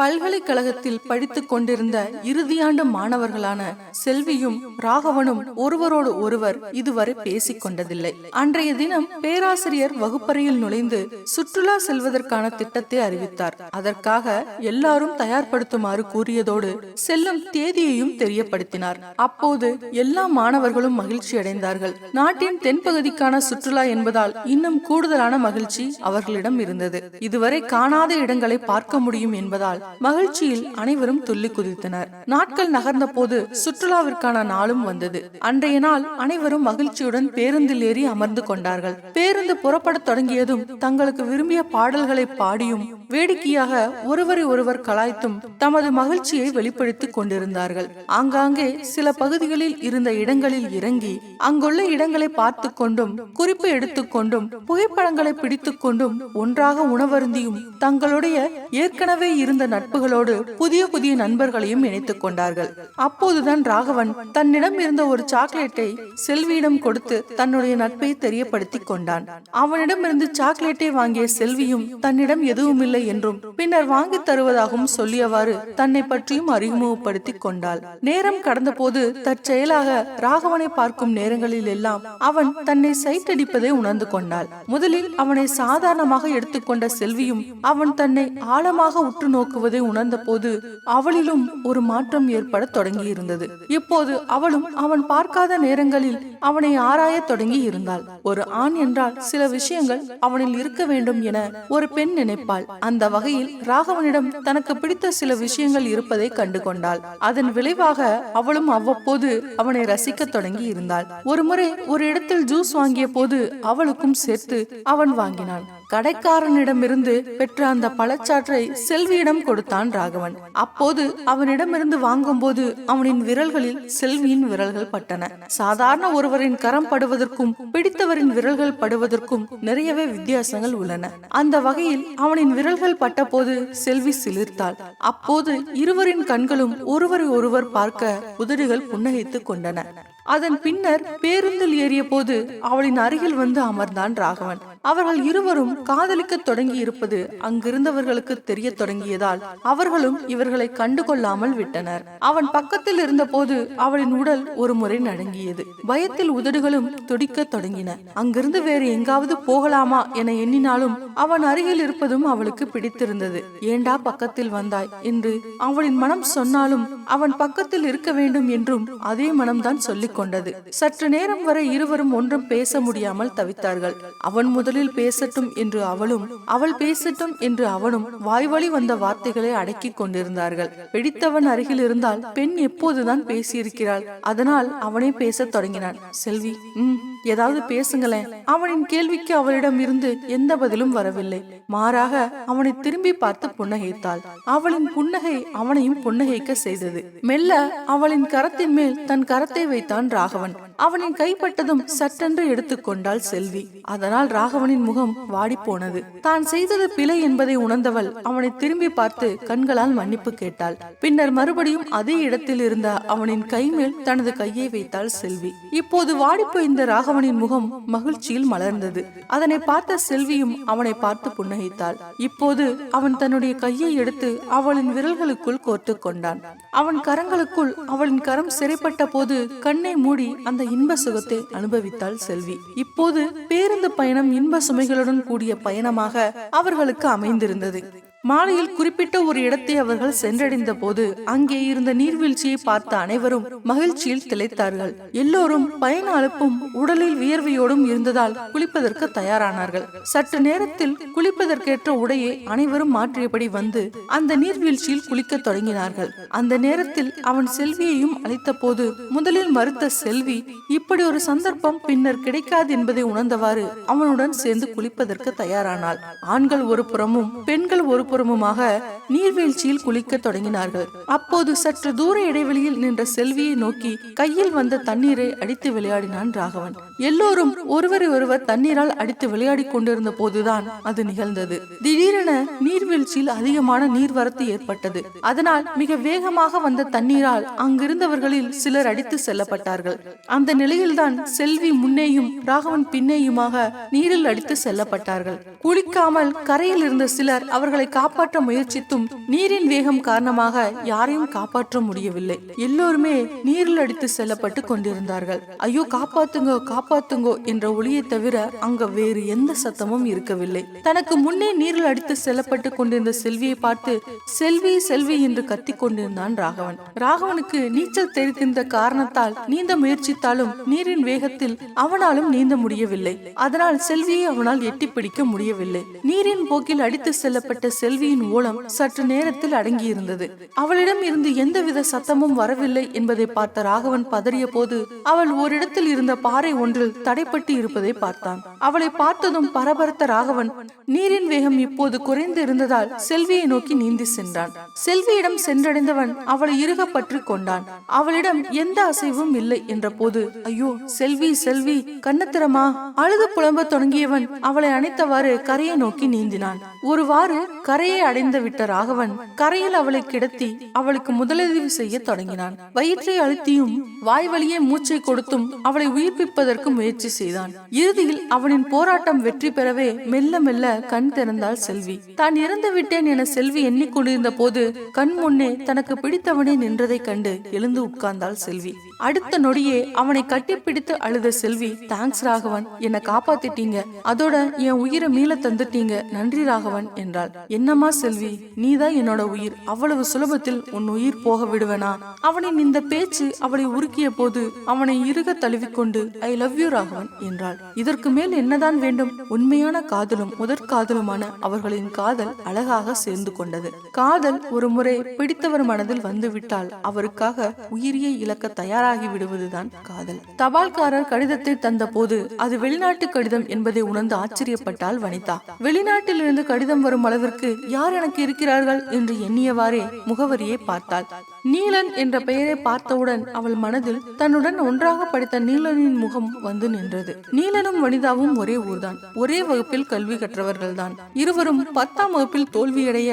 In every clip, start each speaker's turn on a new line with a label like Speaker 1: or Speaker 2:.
Speaker 1: பல்கலைக்கழகத்தில் படித்துக் கொண்டிருந்த இறுதியாண்டு மாணவர்களான செல்வியும் ராகவனும் ஒருவரோடு ஒருவர் இதுவரை பேசிக் கொண்டதில்லை. அன்றைய தினம் பேராசிரியர் வகுப்பறையில் நுழைந்து சுற்றுலா செல்வதற்கான திட்டத்தை அறிவித்தார். அதற்காக எல்லாரும் தயார்படுத்துமாறு கூறியதோடு செல்லும் தேதியையும் தெரியப்படுத்தினார். அப்போது எல்லா மாணவர்களும் மகிழ்ச்சி அடைந்தார்கள். நாட்டின் தென்பகுதிக்கான சுற்றுலா என்பதால் இன்னும் கூடுதலான மகிழ்ச்சி அவர்களிடம் இருந்தது. இதுவரை காணாத இடங்களை பார்க்க முடியும் என்பதால் மகிழ்ச்சியில் அனைவரும் துள்ளி குதித்தனர். நாட்கள் நகர்ந்த போது சுற்றுலாவிற்கான நாளும் வந்தது. அன்றைய நாள் அனைவரும் மகிழ்ச்சியுடன் பேருந்தில் ஏறி அமர்ந்து கொண்டார்கள். பேருந்து புறப்படத் தொடங்கியதும் தங்களுக்கு விரும்பிய பாடல்களை பாடியும் வேடிக்கையாக ஒருவரை ஒருவர் கலாய்த்தும் தமது மகிழ்ச்சியை வெளிப்படுத்திக் கொண்டிருந்தார்கள். ஆங்காங்கே சில பகுதிகளில் இருந்த இடங்களில் இறங்கி அங்குள்ள இடங்களை பார்த்து கொண்டும் குறிப்பு எடுத்துக்கொண்டும் புகைப்படங்களை பிடித்துக் கொண்டும் ஒன்றாக உணவருந்தியும் தங்களுடைய ஏற்கனவே இருந்த நட்புகளோடு புதிய புதிய நண்பர்களையும் இணைத்துக் கொண்டார்கள். அப்போதுதான் ராகவன் தன்னிடம் இருந்த ஒரு சாக்லேட்டை செல்வியிடம் கொடுத்து தன்னுடைய நட்பை தெரியப்படுத்திக் கொண்டான். அவனிடமிருந்து சாக்லேட்டை வாங்கிய செல்வியும் தன்னிடம் எதுவும் இல்லை என்றும் பின்னர் வாங்கி தருவதாகவும் சொல்லியவாறு தன்னை பற்றியும் அறிமுகப்படுத்திக் கொண்டாள். நேரம் கடந்த போது தற்செயலாக ராகவனை பார்க்கும் நேரங்களில் எல்லாம் அவன் தன்னை சைட்டடிப்பதை உணர்ந்து கொண்டாள். முதலில் அவனை சாதாரணமாக எடுத்துக்கொண்ட செல்வியும் அவன் தன்னை ஆழமாக உற்று நோக்குவது உணர்ந்த போது அவளிலும் ஒரு மாற்றம் ஏற்பட தொடங்கி இருந்தது இப்போது அவளும் அவன் பார்க்காத நேரங்களில் அவனை ஆராயத் தொடங்கி இருந்தாள் ஒரு ஆண் என்றால் சில விஷயங்கள் அவனில் இருக்க வேண்டும் என ஒரு பெண் நினைப்பாள். அந்த வகையில் ராகவனிடம் தனக்கு பிடித்த சில விஷயங்கள் இருப்பதை கண்டு கொண்டாள் அதன் விளைவாக அவளும் அவ்வப்போது அவனை ரசிக்க தொடங்கி இருந்தாள் ஒருமுறை ஒரு இடத்தில் ஜூஸ் வாங்கிய போது அவளுக்கும் சேர்த்து அவன் வாங்கினான். கடைக்காரனிடமிருந்து பெற்ற அந்த பழச்சாற்றை செல்வியிடம் கொடுத்தான் ராகவன். அப்போது அவனிடமிருந்து வாங்கும்போது அவனின் விரல்களில் செல்வியின் விரல்கள் பட்டன. சாதாரண ஒருவரின் கரம் படுவதற்கும் பிடித்தவரின் விரல்கள் படுவதற்கும் நிறையவே வித்தியாசங்கள் உள்ளன. அந்த வகையில் அவனின் விரல்கள் பட்டபோது செல்வி சிலிர்த்தாள். அப்போது இருவரின் கண்களும் ஒருவரை ஒருவர் பார்க்க உதடுகள் புன்னகைத்துக் கொண்டன. அதன் பின்னர் பேருந்தில் ஏறிய போது அவளின் அருகில் வந்து அமர்ந்தான் ராகவன். அவர்கள் இருவரும் காதலிக்க தொடங்கி இருப்பது அங்கிருந்தவர்களுக்கு தெரிய தொடங்கியதால் அவர்களும் இவர்களை கண்டுகொள்ளாமல் விட்டனர். அவன் பக்கத்தில் இருந்தபோது அவளின் உடல் ஒரு முறை நடுங்கியது. பயத்தில் உதடுகளும் துடிக்க தொடங்கின. அங்கிருந்து வேறு எங்காவது போகலாமா என எண்ணினாலும் அவன் அருகில் இருப்பதும் அவளுக்கு பிடித்திருந்தது. ஏண்டா பக்கத்தில் வந்தாய் என்று அவளின் மனம் சொன்னாலும் அவன் பக்கத்தில் இருக்க வேண்டும் என்றும் அதே மனம்தான் சொல்லிக் கொண்டது. சற்று நேரம் வரை இருவரும் ஒன்றும் பேச முடியாமல் தவித்தார்கள். அவன் முதலில் பேசட்டும் என்று அவளும் அவள் பேசட்டும் என்று அவனும் வாய்வழி வந்த வார்த்தைகளை அடக்கிக் கொண்டிருந்தார்கள். பிடித்தவன் அருகில் இருந்தால் பெண் எப்போதுதான் பேசியிருக்கிறாள். அதனால் அவனே பேசத் தொடங்கினான். செல்வி உம் ஏதாவது பேசுங்களேன். அவனின் கேள்விக்கு அவளிடம் இருந்து எந்த பதிலும் வரவில்லை. மாறாக அவனை திரும்பி பார்த்து புன்னகைத்தாள். அவளின் புன்னகை அவனையும் புன்னகைக்க செய்தது. மெல்ல அவளின் கரத்தின் மேல் தன் கரத்தை வைத்தான் ராகவன். அவனின் கைப்பட்டதும் சட்டென்று எடுத்துக்கொண்டாள் செல்வி. அதனால் ராகவனின் முகம் வாடிப்போனது. தான் செய்தது பிழை என்பதை உணர்ந்தவள் அவனை திரும்பி பார்த்து கண்களால் மன்னிப்பு கேட்டாள். பின்னர் மறுபடியும் அதே இடத்தில் இருந்த அவனின் கை மேல் தனது கையை வைத்தாள் செல்வி. இப்போது வாடிப்போய்ந்த ராகவனின் முகம் மகிழ்ச்சியில் மலர்ந்தது. அதனை பார்த்த செல்வியும் அவனை பார்த்து புன்னகைத்தாள். இப்போது அவன் தன்னுடைய கையை எடுத்து அவளின் விரல்களுக்குள் கோர்த்து கொண்டான். அவன் கரங்களுக்குள் அவளின் கரம் சிறைப்பட்ட போது கண்ணை மூடி அந்த இன்ப சுகத்தை அனுபவித்தாள் செல்வி. இப்போது பேருந்து பயணம் இன்ப சுமைகளுடன் கூடிய பயணமாக அவர்களுக்கு அமைந்திருந்தது. மாலையில் குறிப்பிட்ட ஒரு இடத்தை அவர்கள் சென்றடைந்த போது அங்கே இருந்த நீர்வீழ்ச்சியை பார்த்த அனைவரும் மகிழ்ச்சியில் திளைத்தார்கள். எல்லோரும் பயண அழுப்பும் உடலில் வியர்வையோடும் இருந்ததால் குளிப்பதற்கு தயாரானார்கள். சற்று நேரத்தில் குளிப்பதற்கேற்ற உடையை அனைவரும் மாற்றியபடி வந்து அந்த நீர்வீழ்ச்சியில் குளிக்க தொடங்கினார்கள். அந்த நேரத்தில் அவன் செல்வியையும் அழைத்த போது முதலில் மறுத்த செல்வி இப்படி ஒரு சந்தர்ப்பம் பின்னர் கிடைக்காது என்பதை உணர்ந்தவாறு அவனுடன் சேர்ந்து குளிப்பதற்கு தயாரானாள். ஆண்கள் ஒரு புறமும் பெண்கள் ஒரு புறமுமாக நீர்வீழ்ச்சியில் குளிக்க தொடங்கினார்கள். அப்போது சற்று தூர இடைவெளியில் நின்ற செல்வியை நோக்கி கையில் வந்த தண்ணீரை அடித்து விளையாடினான் ராகவன். எல்லோரும் ஒருவரை ஒருவர் தண்ணீரால் அடித்து விளையாடி கொண்டிருந்த போதுதான் அது நிகழ்ந்தது. திடீரென நீர்வீழ்ச்சியில் அதிகமான நீர்வரத்து ஏற்பட்டது. அதனால் மிக வேகமாக வந்த தண்ணீரால் அங்கிருந்தவர்களில் சிலர் அடித்து செல்லப்பட்டார்கள். அந்த நிலையில்தான் செல்வி முன்னேயும் ராகவன் பின்னேயுமாக நீரில் அடித்து செல்லப்பட்டார்கள். குளிக்காமல் கரையில் இருந்த சிலர் அவர்களை காப்பாற்ற முயற்சித்தும் அடித்தும் நீரின் வேகம் காரணமாக யாரையும் காப்பாற்ற முடியவில்லை. எல்லோருமே நீரில் அடித்து செல்லப்பட்டு கொண்டிருந்தார்கள். ஐயோ காப்பாத்துங்கோ காப்பாத்துங்கோ என்ற ஒளியை தவிர அங்க வேறு எந்த சத்தமும் இருக்கவில்லை. தனக்கு முன்னே நீரில் அடித்து செல்லப்பட்டு கொண்டிருந்த செல்வியை பார்த்து செல்வி செல்வி என்று கத்தி கொண்டிருந்தான் ராகவன். ராகவனுக்கு நீச்சல் தெரிந்திருந்த காரணத்தால் நீந்த முயற்சித்தாலும் நீரின் வேகத்தில் அவனாலும் நீந்த முடியவில்லை. அதனால் செல்வியை அவனால் எட்டி பிடிக்க முடியவில்லை. நீரின் போக்கில் அடித்து செல்லப்பட்ட செல்வியின் ஓலம் சற்று சற்று நேரத்தில் அடங்கியிருந்தது. அவளிடம் இருந்து எந்தவித சத்தமும் வரவில்லை என்பதை பார்த்த ராகவன் பதறிய போது அவள் ஓரிடத்தில் இருந்த பாறை ஒன்றில் தடைப்பட்டு இருப்பதை பார்த்தான். அவளை பார்த்ததும் பரபரத்த ராகவன் நீரின் வேகம் இப்போது குறைந்து இருந்ததால் செல்வியை நோக்கி நீந்தி சென்றான். செல்வியிடம் சென்றடைந்தவன் அவளை இறுக பற்றி கொண்டான். அவளிடம் எந்த அசைவும் இல்லை என்ற போது ஐயோ செல்வி செல்வி கண்ணத்திரமா? அழுது புலம்ப தொடங்கியவன் அவளை அணைத்தவாறு கரையை நோக்கி நீந்தினான். ஒருவாறு கரையை அடைந்து விட்ட ராகவன் கரையில் அவளை கிடத்தி அவளுக்கு முதலுதவி செய்ய தொடங்கினான். வயிற்றை அழுத்தியும் வாய் வழியே மூச்சை கொடுத்தும் அவளை உயிர்ப்பிப்பதற்கு முயற்சி செய்தான். இறுதியில் அவனின் போராட்டம் வெற்றி பெறவே மெல்ல மெல்ல கண் திறந்தாள் செல்வி. தான் இறந்து விட்டேன் என செல்வி எண்ணிக்கொண்டிருந்த போது கண் முன்னே தனக்கு பிடித்தவனே நின்றதைக் கண்டு எழுந்து உட்கார்ந்தாள் செல்வி. அடுத்த நொடியே அவனை கட்டிப்பிடித்து அழுத செல்வி தேங்க்ஸ் ராகவன் என்னை காப்பாத்திட்டீங்க. அதோட என் உயிரை மீள தந்துட்டீங்க. நன்றி ராகவன் என்றாள். என்னம்மா செல்வி நீ நீதான் என்னோட உயிர். அவ்வளவு சுலபத்தில் உன் உயிர் போக விடுவேனா? அவனின் இந்த பேச்சு அவளை உருக்கிய போது அவனை இருக தழுவிக்கொண்டு ஐ லவ் யூ ராகவன் என்றாள். இதற்கு மேல் என்னதான் வேண்டும்? உண்மையான காதலும் முதற் காதலுமான அவர்களின் காதல் அழகாக சேர்ந்து கொண்டது. காதல் ஒரு முறை பிடித்தவர் மனதில் வந்துவிட்டால் அவருக்காக உயிரியை இழக்க தயாராகி விடுவதுதான் காதல். தபால்காரர் கடிதத்தை தந்த போது அது வெளிநாட்டு கடிதம் என்பதை உணர்ந்து ஆச்சரியப்பட்டால் வனிதா. வெளிநாட்டிலிருந்து கடிதம் வரும் அளவிற்கு யார் எனக்கு இருக்கிறார் இருக்கிறார்கள் என்று எண்ணியவாறே முகவரியை பார்த்தாள். நீலன் என்ற பெயரை பார்த்தவுடன் அவள் மனதில் தன்னுடன் ஒன்றாக படித்த நீலனின் முகம் வந்து நின்றது. நீலனும் வனிதாவும் ஒரே ஊர்தான். ஒரே வகுப்பில் கல்வி கற்றவர்கள்தான். இருவரும் பத்தாம் வகுப்பில் தோல்வியடைய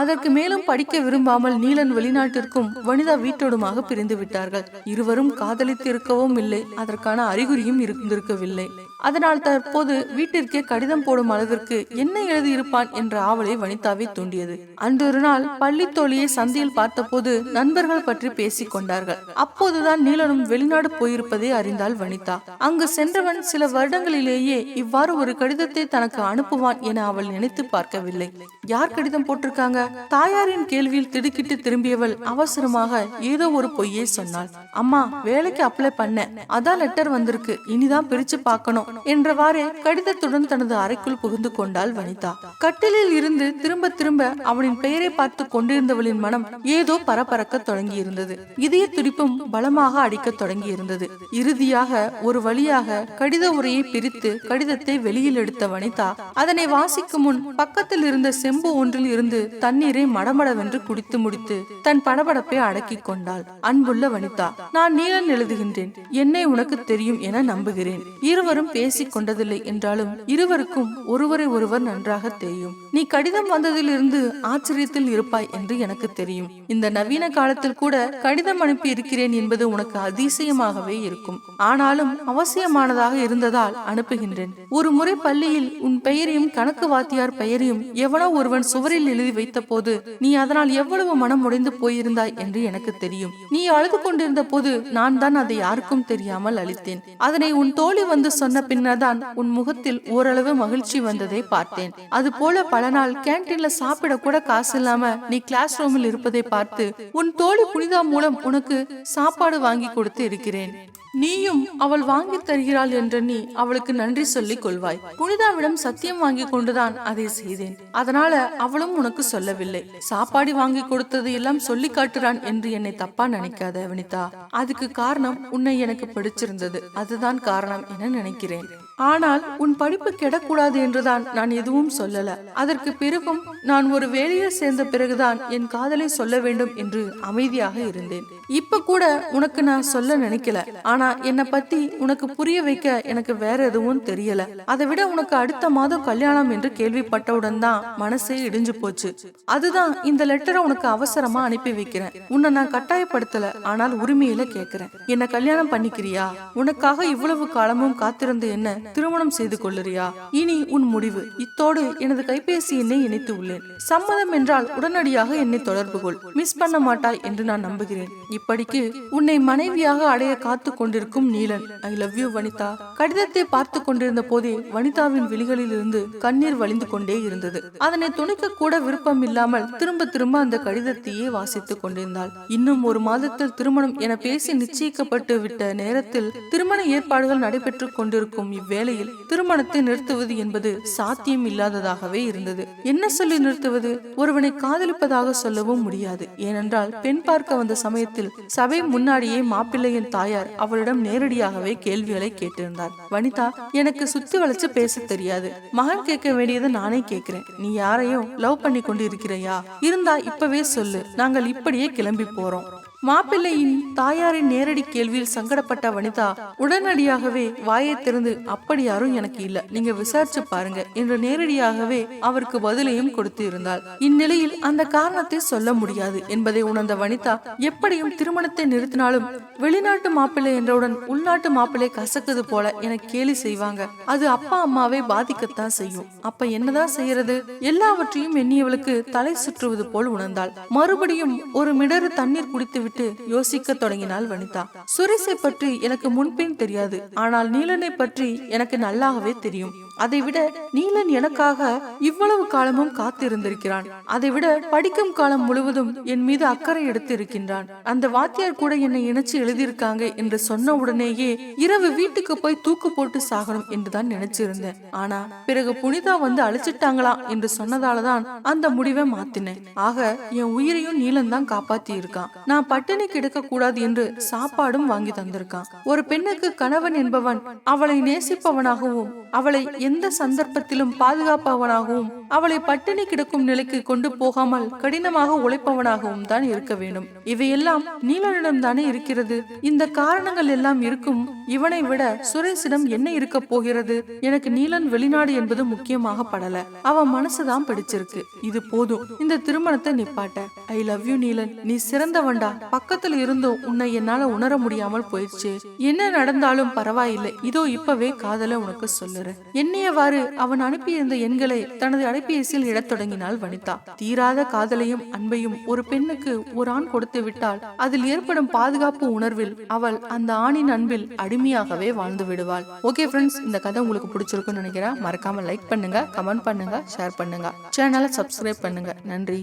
Speaker 1: அதற்கு மேலும் படிக்க விரும்பாமல் நீலன் வெளிநாட்டிற்கும் வனிதா வீட்டோடுமாக பிரிந்து விட்டார்கள் இருவரும் காதலித்து இருக்கவும் இல்லை. அதற்கான அறிகுறியும் இருந்திருக்கவில்லை. அதனால் தற்போது வீட்டிற்கே கடிதம் போடும் அளவிற்கு என்ன எழுதியிருப்பான் என்ற ஆவலை வனிதாவை தூண்டியது. அன்றொரு நாள் பள்ளி தோழியை சந்தையில் பார்த்தபோது நண்பர்கள் பற்றி பேசிக் கொண்டார்கள். அப்போதுதான் நீலனும் வெளிநாடு போயிருப்பதை அறிந்தாள் வனிதா. அங்கு சென்றவன் சில வருடங்களிலேயே இவ்வாறு ஒரு கடிதத்தை தனக்கு அனுப்புவான் என அவள் நினைத்து பார்க்கவில்லை. யார் கடிதம் போட்டிருக்காங்க? தாயாரின் கேள்வியில் திடுக்கிட்டு திரும்பியவள் அவசரமாக ஏதோ ஒரு பொய்யை சொன்னாள். அம்மா வேலைக்கு அப்ளை பண்ண அதான் லெட்டர் வந்திருக்கு. இனிதான் பிரிச்சு பார்க்கணும். என்றவாறே கடிதத்துடன் தனது அறைக்குள் புகுந்து கொண்டாள் வனிதா. கட்டிலில் இருந்து திரும்ப திரும்ப அவனின் பெயரை பார்த்து கொண்டிருந்தவளின் மனம் ஏதோ பரபரக்க தொடங்கியிருந்தது. இதய துடிப்பும் பலமாக அடிக்க தொடங்கியிருந்தது. இறுதியாக ஒரு வழியாக கடித உரையை பிரித்து கடிதத்தை வெளியில் எடுத்த வனிதா அதனை வாசிக்கும் முன் பக்கத்தில் இருந்த செம்பு ஒன்றில் இருந்து தண்ணீரை மடமடவென்று குடித்து முடித்து தன் படபடப்பை அடக்கிக் கொண்டாள். அன்புள்ள வனிதா நான் நீலன் எழுதுகின்றேன். என்னை உனக்கு தெரியும் என நம்புகிறேன். இருவரும் பேசிக் கொண்டதில்லை என்றாலும் இருவருக்கும் ஒருவரை ஒருவர் நன்றாக தெரியும். நீ கடிதம் வந்ததிலிருந்து ஆச்சரியத்தில் இருப்பாய் என்று எனக்கு தெரியும். இந்த நவீன காலத்தில் கூட கடிதம் அனுப்பி இருக்கிறேன் என்பது உனக்கு அதிசயமாகவே இருக்கும். ஆனாலும் அவசியமானதாக இருந்ததால் அனுப்புகின்றேன். ஒரு முறை பள்ளியில் உன் பெயரையும் கணக்கு வாத்தியார் பெயரையும் எவனோ ஒருவன் சுவரில் எழுதி வைத்த போது நீ அதனால் எவ்வளவு மனம் உடைந்து போயிருந்தாய் என்று எனக்கு தெரியும். நீ அழுது கொண்டிருந்த போது நான் தான் அதை யாருக்கும் தெரியாமல் அளித்தேன் அதனை உன் தோழி வந்து சொன்ன பின்னர்தான் உன் முகத்தில் ஓரளவு மகிழ்ச்சி வந்ததை பார்த்தேன். அது போல பல நாள் கேன்டீன்ல சாப்பிட கூட காசு இல்லாம நீ கிளாஸ் ரூமில் இருப்பதை பார்த்து உன் தோழி புனிதா மூலம் உனக்கு சாப்பாடு வாங்கி கொடுத்து இருக்கிறேன். நீயும் அவள் வாங்கி தருகிறாள் என்று நீ அவளுக்கு நன்றி சொல்லிக் கொள்வாய். புனிதாவிடம் சத்தியம் வாங்கி கொண்டுதான் அதை செய்தேன். அதனால அவளும் உனக்கு சொல்லவில்லை. சாப்பாடு வாங்கி கொடுத்தது எல்லாம் சொல்லி காட்டுறான் என்று என்னை தப்பா நினைக்காத வனிதா. அதுக்கு காரணம் உன்னை எனக்கு பிடிச்சிருந்தது. அதுதான் காரணம் என நினைக்கிறேன். ஆனால் உன் படிப்பு கெடக்கூடாது என்றுதான் நான் எதுவும் சொல்லல. அதற்கு பிறகும் நான் ஒரு வேலையில் சேர்ந்த பிறகுதான் என் காதலை சொல்ல வேண்டும் என்று அமைதியாக இருந்தேன். இப்ப கூட உனக்கு நான் சொல்ல நினைக்கல. ஆனா என்னை பத்தி உனக்கு புரிய வைக்க எனக்கு வேற எதுவும் தெரியல. அதை விட உனக்கு அடுத்த மாதம் கல்யாணம் என்று கேள்விப்பட்டவுடன் தான் மனசே இடிஞ்சு போச்சு. அதுதான் இந்த லெட்டரை உனக்கு அவசரமா அனுப்பி வைக்கிறேன். உன்னை நான் கட்டாயப்படுத்தல ஆனால் உரிமையில கேக்குறேன். என்ன கல்யாணம் பண்ணிக்கிறியா? உனக்காக இவ்வளவு காலமும் காத்திருந்து என்ன திருமணம் செய்து கொள்ளுறியா? இனி உன் முடிவு. இத்தோடு எனது கைபேசி எண்ணை இணைத்து உள்ளேன். சம்மதம் என்றால் உடனடியாக என்னை தொடர்பு கொள். மிஸ் பண்ண மாட்டாய் என்று நான் நம்புகிறேன். இப்படிக்கு உன்னை மனைவியாக அடைய காத்து கொண்டிருக்கும் Neelan. I love you Vanitha. கடிதத்தை பார்த்து கொண்டிருந்த போதே வனிதாவின் விழிகளில் இருந்து கண்ணீர் வழிந்து கொண்டே இருந்தது. அதனை துணிக்க கூட விருப்பம் இல்லாமல் திரும்ப திரும்ப அந்த கடிதத்தையே வாசித்துக் கொண்டிருந்தாள். இன்னும் ஒரு மாதத்தில் திருமணம் என பேசி நிச்சயிக்கப்பட்டு விட்ட நேரத்தில் திருமண ஏற்பாடுகள் நடைபெற்றுக் கொண்டிருக்கும் இவ்வேளையில் திருமணத்தை நிறுத்துவது என்பது சாத்தியம் இல்லாததாகவே இருந்தது. என்ன சொல்லி நிறுத்துவது? ஒருவனை காதலிப்பதாக சொல்லவும் முடியாது. ஏனென்றால் பெண் பார்க்க வந்த சமயத்தில் சபை முன்னாடியே மாப்பிள்ளையின் தாயார் அவளிடம் நேரடியாகவே கேள்விகளை கேட்டிருந்தார். வனிதா எனக்கு சுத்தி வளைச்சு பேச தெரியாது. மகன் கேட்க வேண்டியதை நானே கேட்கிறேன். நீ யாரையும் லவ் பண்ணி கொண்டு இருக்கிறையா இருந்தா இப்பவே சொல்லு. நாங்கள் இப்படியே கிளம்பி போறோம். மாப்பிள்ளையின் தாயாரின் நேரடி கேள்வியில் சங்கடப்பட்ட வனிதா உடனடியாகவே வாயை திறந்து அப்படி யாரும் எனக்கு இல்ல. நீங்க விசாரிச்சு பாருங்க என்று நேரடியாகவே அவருக்கு பதிலையும் கொடுத்து இருந்தாள். இந்நிலையில் அந்த காரணத்தை சொல்ல முடியாது என்பதை உணர்ந்த வனிதா எப்படியும் திருமணத்தை நிறுத்தினாலும் வெளிநாட்டு மாப்பிள்ளை என்றவுடன் உள்நாட்டு மாப்பிள்ளை கசக்குது போல என கேலி செய்வாங்க. அது அப்பா அம்மாவை பாதிக்கத்தான் செய்யும். அப்ப என்னதான் செய்யறது? எல்லாவற்றையும் எண்ணியவளுக்கு தலை சுற்றுவது போல் உணர்ந்தாள். மறுபடியும் ஒரு மிடறு தண்ணீர் குடித்து விட்டு யோசிக்க தொடங்கினாள் வனிதா. சுரேஷை பற்றி எனக்கு முன்பின் தெரியாது. ஆனால் நீலனை பற்றி எனக்கு நல்லாகவே தெரியும். அதைவிட நீலன் எனக்காக இவ்வளவு காலமும் காத்திருந்திருக்கிறான். அதைவிட படிக்கும் காலம் முழுவதும் என் மீது அக்கறை எடுத்து இருக்கின்றான் அந்த வாத்தியார் கூட என்னை இணைச்சு எழுதியிருக்காங்க என்று சொன்ன உடனேயே இரவு வீட்டுக்கு போய் தூக்கு போட்டு சாகணும் என்றுதான் நினைச்சிருந்தேன். ஆனா பிறகு புனிதா வந்து அழைச்சிட்டாங்களா என்று சொன்னதாலதான் அந்த முடிவை மாத்தினேன். ஆக என் உயிரையும் நீலன் தான் காப்பாத்தி இருக்கான் நான் பட்டினி கிடக்க கூடாது என்று சாப்பாடும் வாங்கி தந்திருக்கான். ஒரு பெண்ணுக்கு கணவன் என்பவன் அவளை நேசிப்பவனாகவும் அவளை எந்த சந்தர்ப்பத்திலும் பாதுகாப்பவனாகவும் அவளை பட்டினி கிடக்கும் நிலைக்கு கொண்டு போகாமல் கடினமாக உழைப்பவனாகவும் தான் இருக்க வேண்டும். இவையெல்லாம் நீலனிடம் தானே இருக்கிறது. இந்த காரணங்கள் எல்லாம் இருக்கும். இவனை விட சுரேஷிடம் என்ன இருக்க போகிறது? எனக்கு நீலன் வெளிநாடு என்பது முக்கியமாக படல. அவன் மனசுதான் பிடிச்சிருக்கு. இது போதும். இந்த திருமணத்தை நிப்பாட்ட ஐ லவ் யூ நீலன். நீ சிறந்தவன்டா. பக்கத்துல இருந்தும் உன்னை என்னால உணர முடியாமல் போயிடுச்சு. என்ன நடந்தாலும் பரவாயில்லை. இதோ இப்பவே காதல உனக்கு சொல்லுறேன். எண்ணியவாறு அவன் அனுப்பியிருந்த எண்களை தனது அலைபேசியில் இடத் தொடங்கினாள் வனிதா. தீராத காதலையும் அன்பையும் ஒரு பெண்ணுக்கு ஒரு ஆண் கொடுத்து விட்டால் அதில் ஏற்படும் பாதுகாப்பு உணர்வில் அவள் அந்த ஆணின் அன்பில் அடிமையாகவே வாழ்ந்து விடுவாள். ஓகே ஃப்ரெண்ட்ஸ் இந்த கதை உங்களுக்கு பிடிச்சிருக்குன்னு நினைக்கிறேன். மறக்காம லைக் பண்ணுங்க கமெண்ட் பண்ணுங்க ஷேர் பண்ணுங்க. சேனலை சப்ஸ்கிரைப் பண்ணுங்க. நன்றி.